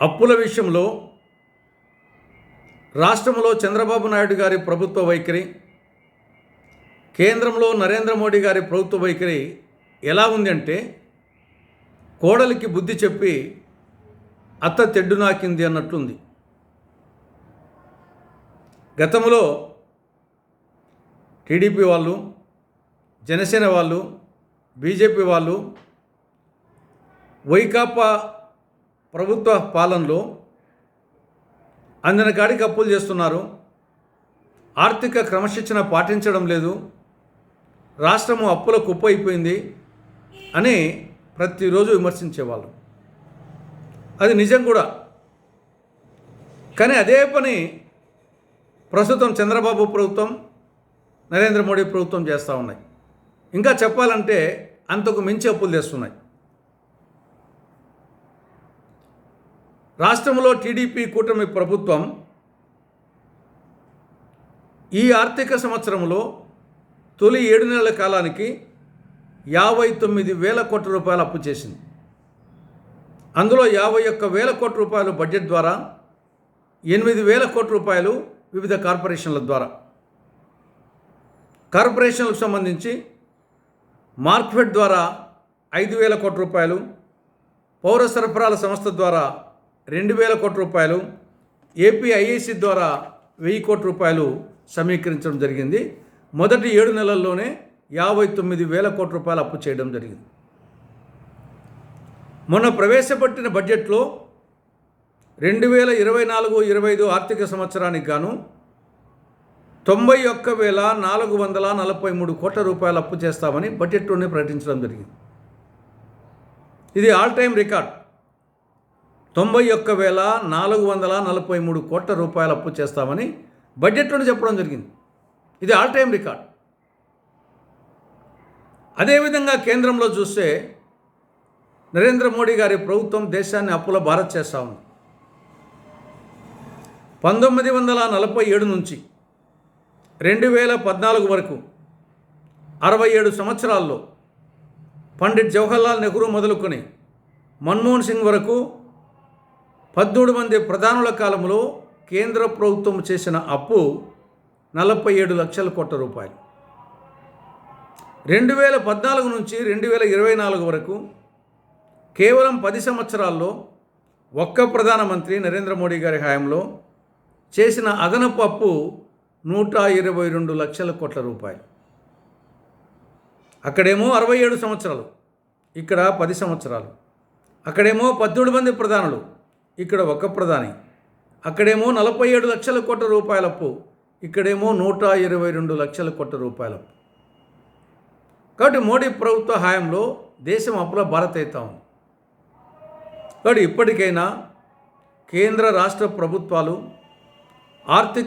అప్పుల విషయంలో రాష్ట్రంలో చంద్రబాబు నాయుడు గారి ప్రభుత్వ వైఖరి కేంద్రంలో నరేంద్ర మోడీ గారి ప్రభుత్వ వైఖరి ఎలా ఉంది అంటే కోడలికి బుద్ధి చెప్పి అత్త తెడ్డు నాకింది అన్నట్లుంది. గతంలో టీడీపీ వాళ్ళు జనసేన వాళ్ళు బీజేపీ వాళ్ళు వైకాపా ప్రభుత్వ పాలనలో అందిన కాడికి అప్పులు చేస్తున్నారు. ఆర్థిక క్రమశిక్షణ పాటించడం లేదు. రాష్ట్రము అప్పుల కుప్ప అయిపోయింది అని ప్రతిరోజు విమర్శించేవాళ్ళు. అది నిజం కూడా. కానీ అదే పని ప్రస్తుతం చంద్రబాబు ప్రభుత్వం నరేంద్ర మోడీ ప్రభుత్వం చేస్తూ ఉన్నాయి. ఇంకా చెప్పాలంటే అంతకు మించి అప్పులు చేస్తున్నాయి. రాష్ట్రంలో టీడీపీ కూటమి ప్రభుత్వం ఈ ఆర్థిక సంవత్సరంలో తొలి ఏడు నెలల కాలానికి యాభై తొమ్మిది వేల కోట్ల రూపాయలు అప్పు చేసింది. అందులో యాభై ఒక్క వేల కోట్ల రూపాయలు బడ్జెట్ ద్వారా ఎనిమిది వేల కోట్ల రూపాయలు వివిధ కార్పొరేషన్ల ద్వారా. కార్పొరేషన్లకు సంబంధించి మార్క్ఫెడ్ ద్వారా ఐదు వేల కోట్ల రూపాయలు పౌర సరఫరాల సంస్థ ద్వారా రెండు వేల కోట్ల రూపాయలు ఏపీఐఏసి ద్వారా వెయ్యి కోట్ల రూపాయలు సమీకరించడం జరిగింది. మొదటి ఏడు నెలల్లోనే యాభై తొమ్మిది వేల కోట్ల రూపాయలు అప్పు చేయడం జరిగింది. మొన్న ప్రవేశపెట్టిన బడ్జెట్లో రెండు వేల ఇరవై నాలుగు ఇరవై ఐదు ఆర్థిక సంవత్సరానికి గాను తొంభై ఒక్క వేల నాలుగు వందల నలభై మూడు కోట్ల రూపాయలు అప్పు చేస్తామని బడ్జెట్లోనే ప్రకటించడం జరిగింది. ఇది ఆల్ టైం రికార్డ్. తొంభై ఒక్క వేల నాలుగు వందల నలభై మూడు కోట్ల రూపాయలు అప్పు చేస్తామని బడ్జెట్లోనే చెప్పడం జరిగింది. ఇది ఆల్ టైం రికార్డ్. అదేవిధంగా కేంద్రంలో చూస్తే నరేంద్ర మోడీ గారి ప్రభుత్వం దేశాన్ని అప్పుల భారత్ చేస్తూ ఉంది. పంతొమ్మిది వందల నలభై ఏడు నుంచి రెండు వేల పద్నాలుగు వరకు అరవై ఏడు సంవత్సరాల్లో పండిట్ జవహర్లాల్ నెహ్రూ మొదలుకొని మన్మోహన్ సింగ్ వరకు పద్మూడు మంది ప్రధానుల కాలంలో కేంద్ర ప్రభుత్వం చేసిన అప్పు నలభై ఏడు లక్షల కోట్ల రూపాయలు. రెండు వేల పద్నాలుగు నుంచి రెండు వేల ఇరవై నాలుగు వరకు కేవలం పది సంవత్సరాల్లో ఒక్క ప్రధానమంత్రి నరేంద్ర మోడీ గారి హయాంలో చేసిన అదనపు అప్పు నూట ఇరవై రెండు లక్షల కోట్ల రూపాయలు. అక్కడేమో అరవై ఏడు సంవత్సరాలు ఇక్కడ పది సంవత్సరాలు అక్కడేమో పద్దెనిమిది మంది ప్రధానులు ఇక్కడ ఒక ప్రధాని. అక్కడేమో నలభై ఏడు లక్షల కోట్ల రూపాయల అప్పు. ఇక్కడేమో నూట ఇరవై రెండు లక్షల కోట్ల రూపాయల అప్పు. కాబట్టి మోడీ ప్రభుత్వ హయాంలో దేశం అప్పుల భారత్ అవుతా ఉంది. కాబట్టి ఇప్పటికైనా కేంద్ర రాష్ట్ర ప్రభుత్వాలు ఆర్థిక